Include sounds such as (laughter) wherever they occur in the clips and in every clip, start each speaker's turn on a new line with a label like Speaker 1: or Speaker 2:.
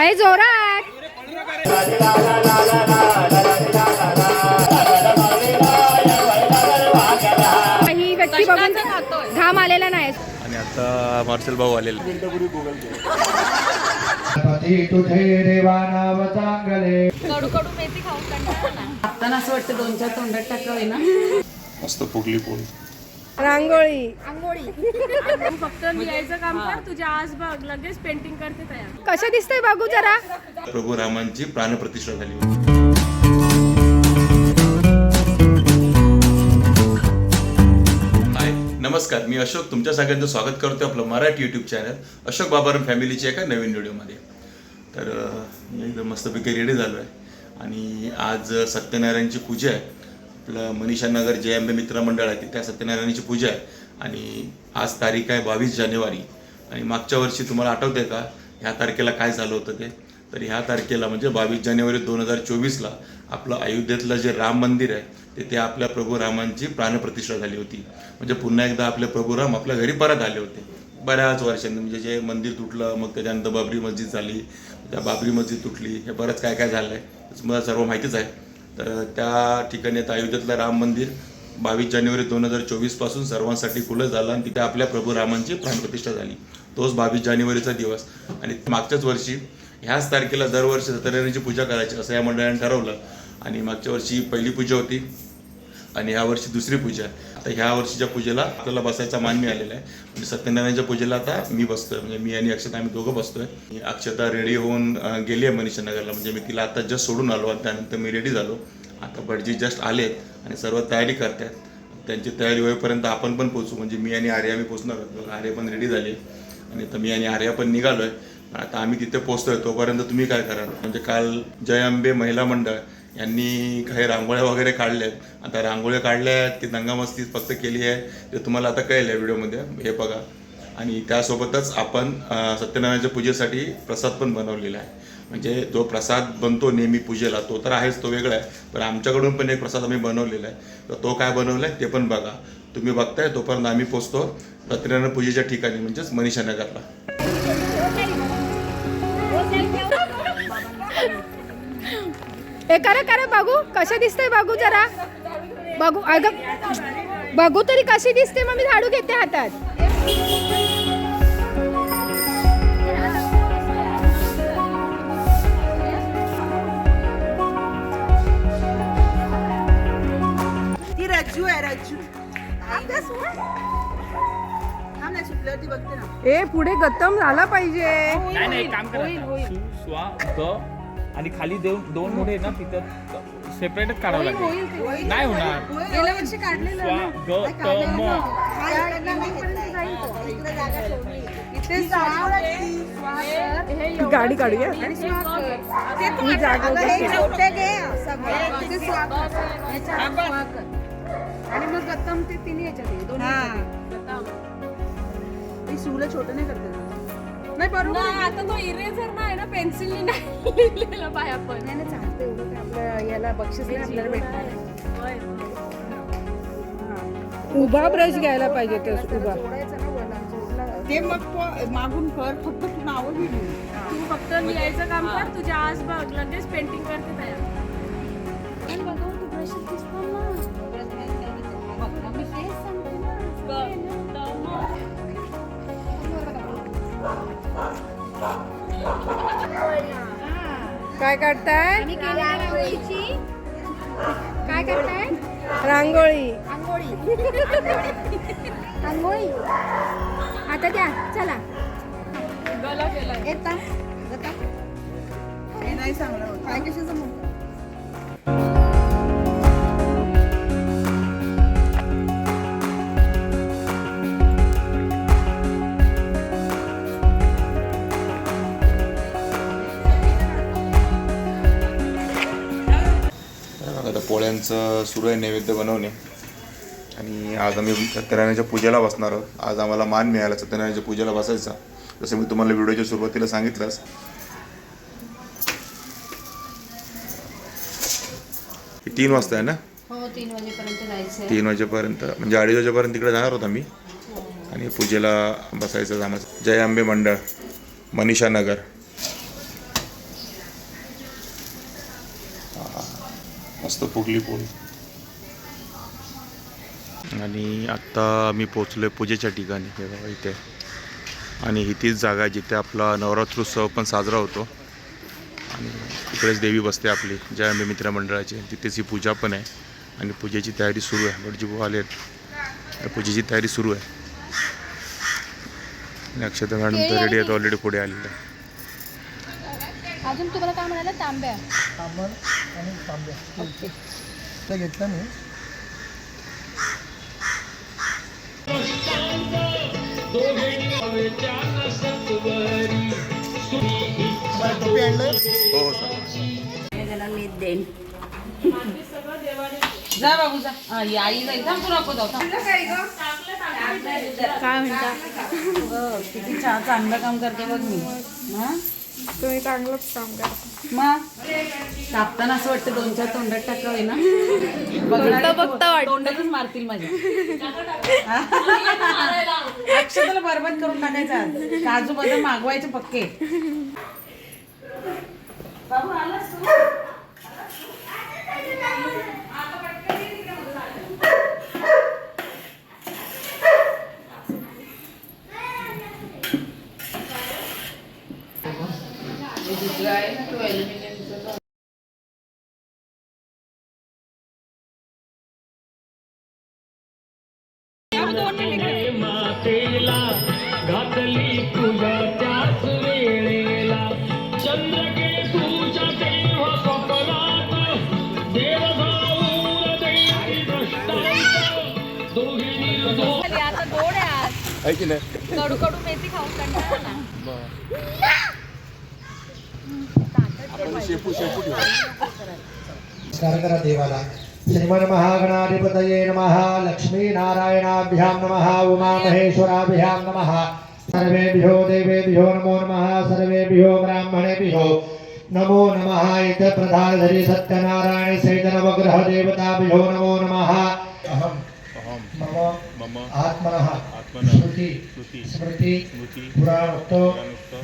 Speaker 1: काही जोरात. ही व्यक्ती बघून घाम आलेला नाही.
Speaker 2: आणि आता मार्शल भाऊ आलेले.
Speaker 3: असं वाटतं दोन चार तोंडात टाकावे ना.
Speaker 2: मस्त फुगली पोळी.
Speaker 1: रांगोळी.
Speaker 4: फक्त लिहायचं काम कर तुझ्या आज बघ लगेच पेंटिंग करते तयार.
Speaker 1: कसं दिसतंय बघू जरा?
Speaker 2: प्रभू रामांची प्राणप्रतिष्ठा झाली. होती हाय नमस्कार मी अशोक. तुमच्या सगळ्यांचं स्वागत करतो आपलं मराठी यूट्यूब चॅनल अशोक बाबारम फॅमिलीच्या एका नवीन व्हिडिओमध्ये तर अं, मी एकदम मस्तपैकी रेडी झालो आहे आणि आज सत्यनारायणची पूजा आहे. आपलं मनीषा नगर जे एम मित्र मंडळ आहे तिथे सत्यनारायणाची पूजा आहे. आणि आज तारीख आहे बावीस जानेवारी. आणि मागच्या वर्षी तुम्हाला आठवते का? ह्या तारखेला काय झालं होतं ते? तर ह्या तारखेला म्हणजे बावीस जानेवारी दोन हजार चोवीसला आपलं अयोध्येतलं जे राम मंदिर आहे तिथे आपल्या प्रभू रामांची प्राणप्रतिष्ठा झाली होती. म्हणजे पुन्हा एकदा आपले प्रभू राम आपल्या घरी परत आले होते. बऱ्याच वर्षांनी म्हणजे जे मंदिर तुटलं मग त्याच्यानंतर बाबरी मस्जिद झाली त्या बाबरी मस्जिद तुटली हे बरंच काय काय झालं आहे मला सर्व माहितीच आहे. तर त्या ठिकाणी आता अयोध्येतलं राम मंदिर बावीस जानेवारी दोन हजार चोवीसपासून सर्वांसाठी खुलं झालं आणि तिथे आपल्या प्रभू रामांची प्राणप्रतिष्ठा झाली. तोच बावीस जानेवारीचा दिवस. आणि मागच्याच वर्षी ह्याच तारखेला दरवर्षी सत्यनारायणाची पूजा करायची असं या मंडळाने ठरवलं. आणि मागच्या वर्षी पहिली पूजा होती. आणि ह्या वर्षी दुसरी पूजा आहे. आता ह्या वर्षीच्या पूजेला आपल्याला बसायचा मान मिळालेला आहे. म्हणजे सत्यनारायणच्या पूजेला आता मी बसतोय. म्हणजे मी आणि अक्षता आम्ही दोघं बसतोय. अक्षता रेडी होऊन गेली आहे मनीषा नगरला म्हणजे मी तिला आता जस्ट सोडून आलो. आणि त्यानंतर मी रेडी झालो. आता भटजी जस्ट आलेत आणि सर्व तयारी करतायत त्यांची तयारी होईपर्यंत आपण पण पोचू म्हणजे मी आणि आर्या आम्ही पोचणार आहोत. आर्या पण रेडी झाली आणि तर मी आणि आर्या पण निघालोय. आता आम्ही तिथे पोचतोय तोपर्यंत तुम्ही काय कराल? म्हणजे काल जय अंबे महिला मंडळ यांनी काही रांगोळ्या वगैरे काढल्या आहेत आता रांगोळ्या काढल्या आहेत की दंगामस्ती फक्त केली आहे. ते तुम्हाला आता कळेल या व्हिडिओमध्ये. हे बघा. आणि त्यासोबतच आपण सत्यनारायणाच्या पूजेसाठी प्रसाद पण बनवलेला आहे. म्हणजे जो प्रसाद बनतो नेहमी पूजेला तो तर आहेच तो वेगळा आहे. पण आमच्याकडून पण एक प्रसाद आम्ही बनवलेला आहे. तर तो काय बनवला आहे ते पण बघा. तुम्ही बघताय तोपर्यंत आम्ही पोचतो सत्यनारायण पूजेच्या ठिकाणी म्हणजेच मनीषा
Speaker 1: हे करा करा बघू. कसं दिसतंय बघू जरा. बघू अगं बघू तरी कशी दिसते मग मी झाडू घेते हातात.
Speaker 3: ती रज्जू आहे
Speaker 1: ए पुढे गत्तम झाला पाहिजे.
Speaker 5: नाही नाही काम करा. सु स्वा ग आणि खाली दोन दोन मोठे ना तिथं सेपरेटच काढावं लागेल. नाही होणार.
Speaker 3: गेल्या वर्षी काढलेलं
Speaker 5: स्वा ग त. म
Speaker 3: इथे
Speaker 1: गाडी काढूया?
Speaker 3: ही जागा.
Speaker 4: आणि मग गत्तम ते तिन्ही याच्यात आहे, दोन्ही
Speaker 3: हा.
Speaker 4: याच्यात आहे.
Speaker 3: ही सुलं छोटं नाही करते.
Speaker 4: नाही बरोबर नाही, आता तो इरेझर नाही ना पेन्सिलने नाही (laughs) लिहिलेला पाय आपण.
Speaker 3: नाही नाही चालतं एवढं काय आपलं याला बक्षीस नाही आपल्याला भेटणार.
Speaker 4: होय.
Speaker 1: उभा ब्रश घ्यायला पाहिजे ते उभा.
Speaker 3: जोडायचं ना ते मग मागून कर फक्त तू नावं
Speaker 4: तू फक्त लिहायचं काम कर तुझ्या आज बघ लगेच पेंटिंग करते तयार.
Speaker 1: काय काढताय?
Speaker 6: काय करताय
Speaker 1: रांगोळी.
Speaker 6: आंघोळी आता द्या चला.
Speaker 3: येता येता नाही चांगलं होत. काय कशाचं म्हणतो
Speaker 2: पोळ्यांचं सुरू आहे नैवेद्य बनवणे. आणि आज आम्ही सत्यनारायणाच्या पूजेला बसणार आहोत. आज आम्हाला मान मिळाला सत्यनारायणाच्या पूजेला बसायचा. जसं मी तुम्हाला व्हिडिओच्या सुरुवातीला सांगितलंच. तीन वाजता आहे ना?
Speaker 3: हो तीन वाजेपर्यंत जायचं
Speaker 2: तीन वाजेपर्यंत म्हणजे अडीच वाजेपर्यंत तिकडे जाणार होतो आम्ही. आणि पूजेला बसायचं आम्हाला. जय आंबे मंडळ मनीषा नगर मस्त फुगली पोळी आणि आत्ता मी पोचलो आहे पूजेच्या ठिकाणी हे बघा इथे. आणि ही तीच जागा आहे जिथे आपला नवरात्रोत्सव पण साजरा होतो. आणि इकडेच देवी बसते आपली जय आंबे मित्रमंडळाची तिथेच ही पूजा पण आहे. आणि पूजेची तयारी सुरू आहे. भाऊ आले आहेत पूजेची तयारी सुरू आहे. आणि अक्षता मॅडम तर रेडी आहेत ऑलरेडी पुढे आलेले. आहे
Speaker 6: अजून तुम्हाला काय म्हणाला तांब्या.
Speaker 7: घेतलं मी.
Speaker 2: हो हो सर.
Speaker 3: जा बाबू जा. हा, ही आई जाईल थांब तू नको जाऊ. थांब.
Speaker 1: काय म्हणता?
Speaker 3: बघ, किती छान चांगलं काम करते बघ मी. हा?
Speaker 1: तुम्ही चांगलंच काम करता
Speaker 3: मग? कापताना असं वाटतं दोन चार तोंडात टाकावे ना? बघता
Speaker 1: बघता
Speaker 3: तोंडातच मारतील माझ्या. अक्षताला बरबाद करून टाकायचा काजू बदाम मागवायचे पक्के.
Speaker 8: है ना तो एल्यूमिनियम से तो
Speaker 5: तेला घातली तुझ्या त्याच वेळेला चंद्रके तुझ्या देव स्वप्नात देव भाऊन देवी दृष्टांत दोघी निर्दोष
Speaker 6: आता गोड
Speaker 2: आहे आज. आहे की नाही
Speaker 6: कडू कडू मेथी खाऊन कंटाळा आला.
Speaker 2: बरं. शेपू शेपू ठेवू.
Speaker 7: देवाला. श्रीमन महागणाधिपतये नमः. लक्ष्मीनारायणाभ्यां नमः. उमामहेश्वराभ्यां नमः. सर्वेभ्यो देवेभ्यो नमो नमः. सर्वेभ्यो ब्राह्मणेभ्यो नमो नमः. इत प्रधानधरी सत्यनारायण सेतनवग्रह देवताभ्यो नमो नमः. अहं
Speaker 2: अहम
Speaker 7: मम आत्मनः श्रुति स्मृति पुराणोक्त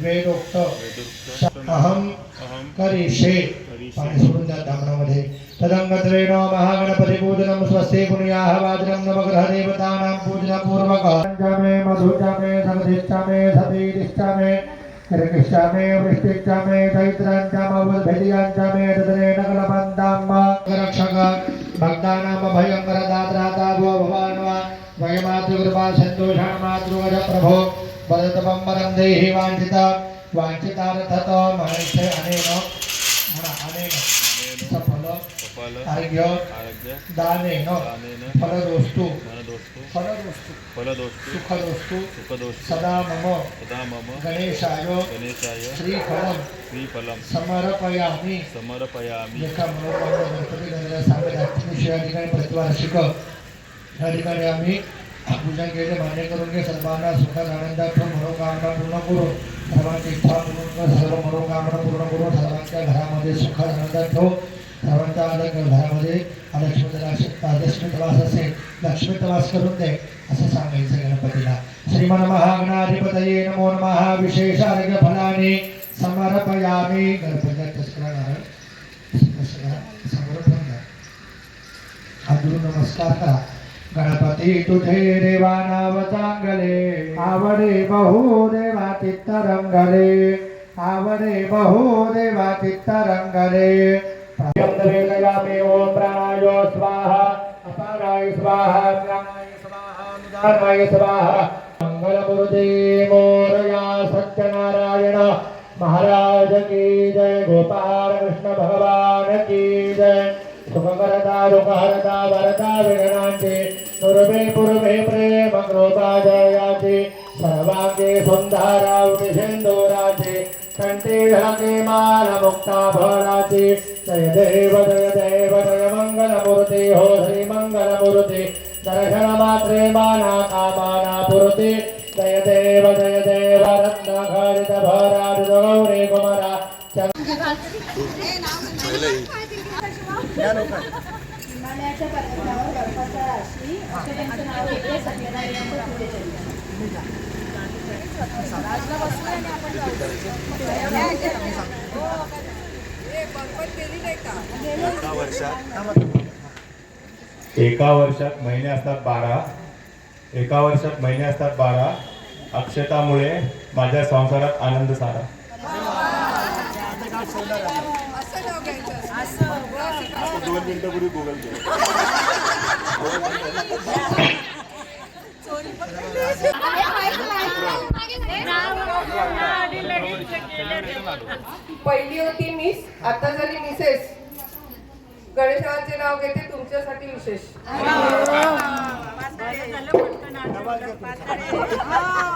Speaker 7: वेदोक्त अहं
Speaker 2: अहम
Speaker 7: करिष्ये
Speaker 2: करिष्ये.
Speaker 7: पाणी सोडून द्या धामणामध्ये तदंगत्रेण महागणपती पूजनं स्वस्ते पुण्याः वाजनं नवग्रह देवतानां पूजन पूर्वक मे मधुच मे सगधिश्च मे सतीदिश्च मे कृष्ण मे वृष्टिश्च मे दैत्राञ्च मवद्भिर्याञ्च मे तदने नकलबन्धां रक्षक भक्तानां भयङ्कर दात्राता भो भवान् वा वयमातृकृपा सन्तोषान् मातृगज प्रभो वदतपं वरं देहि वाञ्छिता। वाञ्छितार्थत महर्षे अनेन अनेन. सफल आरोग्य दानेन. फलदोस्तु. फलदोस्तु.
Speaker 2: फलदोस्तु.
Speaker 7: सुखदोस्तु.
Speaker 2: सुखदोस्तु.
Speaker 7: सदा मम.
Speaker 2: सदा मम.
Speaker 7: गणेशाय.
Speaker 2: गणेशाय.
Speaker 7: श्रीफलं
Speaker 2: श्रीफलं
Speaker 7: समर्पयामि.
Speaker 2: समर्पयामि.
Speaker 7: लेखा मनोकामना गणपती गणेशा सांगत या ठिकाणी प्रतिवार्षिक या ठिकाणी आम्ही पूजा केले मान्य करून घे सर्वांना सुखात आनंदात मनोकामना पूर्ण करून सर्वांची इच्छा पूर्ण कर सर्व मनोकामना पूर्ण करून सर्वांच्या घरामध्ये सुखात आनंदात ठेवू सर्वांच्या अलग घरामध्ये. लक्ष्मी लक्ष्मी वास असेल लक्ष्मी वास करून दे असं सांगायचं गणपतीला. श्रीमन महागणाधिपतये नमो नमः. विशेष आरोग्य फलाने समर्पयामी. गणपतीला तस्करा नारळ समर्पण करा. हात धरून नमस्कार करा. गणपती तुझे देवा नाव चांगले आवडे बहु देवा चित्त रंगले आवडे बहु देवा चित्त रंगले वेदयामे ओम प्राणाय स्वाहा अपाराय स्वाहा प्राणाय स्वाहा अनुदानाय स्वाहा मंगलमूर्ती मोरया सत्यनारायण महाराज की जय गोपाल कृष्ण भगवान की जय सुखकरता दुःखहरता भरता विघ्नांचे पूर्वे प्रेम कृपा जयाचे सर्वांगे सुंदरा उदिसेंदुराचे कंठे ढाके माल मुक्ता भराचे जय देव जय देव जय मंगलमूर्ती हो श्री मंगलमूर्ती दर्शन मात्रे माना कामाना पुरते जय देव जय देव रत्न खरित भराज गौरी कुमारा
Speaker 6: पर्वतावर बर्फाचा राशी असे नाव येते
Speaker 9: एका वर्षात महिने असतात बारा. एका वर्षात महिने असतात बारा. अक्षतामुळे माझ्या संसारात आनंद सारा. दोन मिनिटापूर्वी गुगल केलं.
Speaker 3: पहिली होती मिस आता झाली मिसेस. गणेशाचे नाव घेते तुमच्यासाठी विशेष.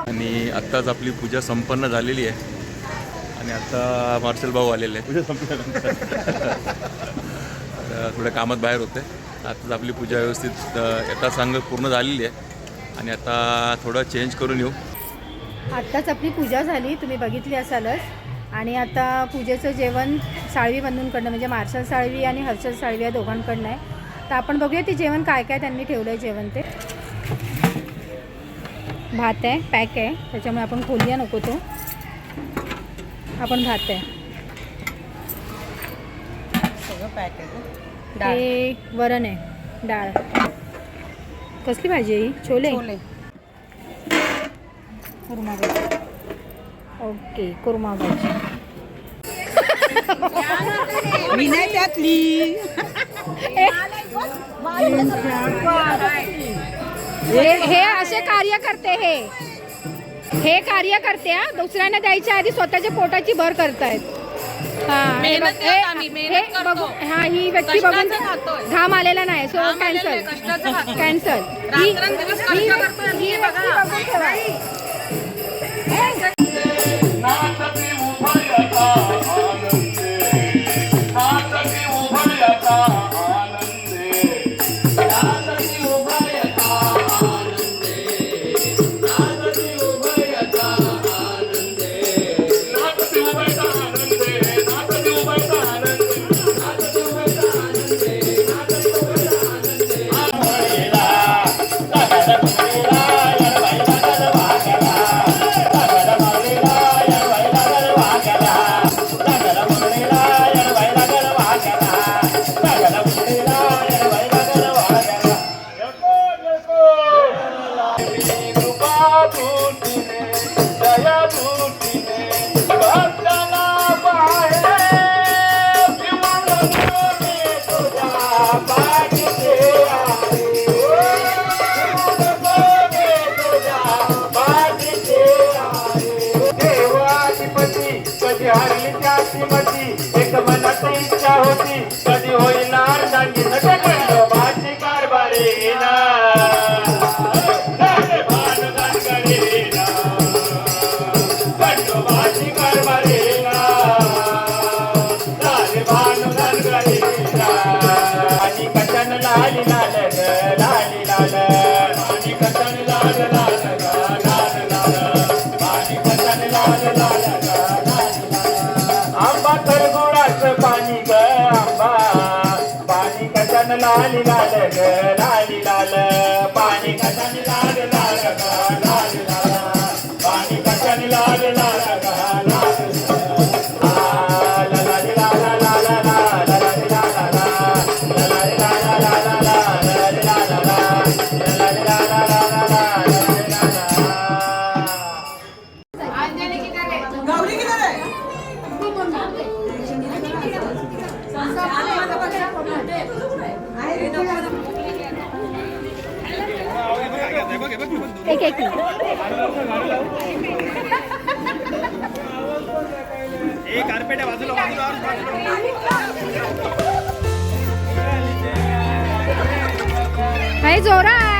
Speaker 2: आणि आत्ताच आपली पूजा संपन्न झालेली आहे. आणि आता मार्शल भाऊ आलेले पूजा संपल्यानंतर थोड्या कामात बाहेर होते. आताच आपली पूजा व्यवस्थित अ, यथा सांगत पूर्ण झालेली आहे. आणि आता थोडं चेंज करून येऊ.
Speaker 1: आत्ताच आपली पूजा झाली तुम्ही बघितली असालच. आणि आता पूजेचं जेवण साळवी बंधूंकडनं म्हणजे मार्शल साळवी आणि हर्षल साळवी या दोघांकडनं आहे. तर आपण बघूया ते जेवण काय काय त्यांनी ठेवलं आहे जेवण ते. भात आहे पॅक आहे त्याच्यामुळे आपण खोलूया नको तो. आपण भात आहे. हे वरण आहे डाळ. कसली भाजी आहे ही? छोले. कुर्मा भाजी. ओके कुर्मा भाजी.
Speaker 3: मी नाही त्यातली.
Speaker 1: हे हे असे कार्य करते हे. हे कार्य करते हा दुसऱ्यांना द्यायच्या आधी स्वतःच्या पोटाची भर करतायत हा हे
Speaker 4: मेहनत
Speaker 1: हे-
Speaker 4: करतो आम्ही, मेहनत
Speaker 1: हे
Speaker 4: करतो.
Speaker 1: बघू हा ही व्यक्ती बघून
Speaker 4: कष्टाचं खातोय.
Speaker 1: घाम आलेला नाही सो
Speaker 4: घाम आलेला
Speaker 1: कॅन्सल
Speaker 4: नाही, कष्टाचं खातोय.
Speaker 1: कॅन्सल
Speaker 4: रात्रंदिवस कष्ट करतोय आम्ही, हे बघा.
Speaker 9: देवाधिपती कटन लाली लाल ग लाली लाल पाणी कटन लाल लाल ग लाल लाल पाणी कटन लाल लाल ग लाल लाल. आ,
Speaker 1: एक एक हाय जोरात. देऊ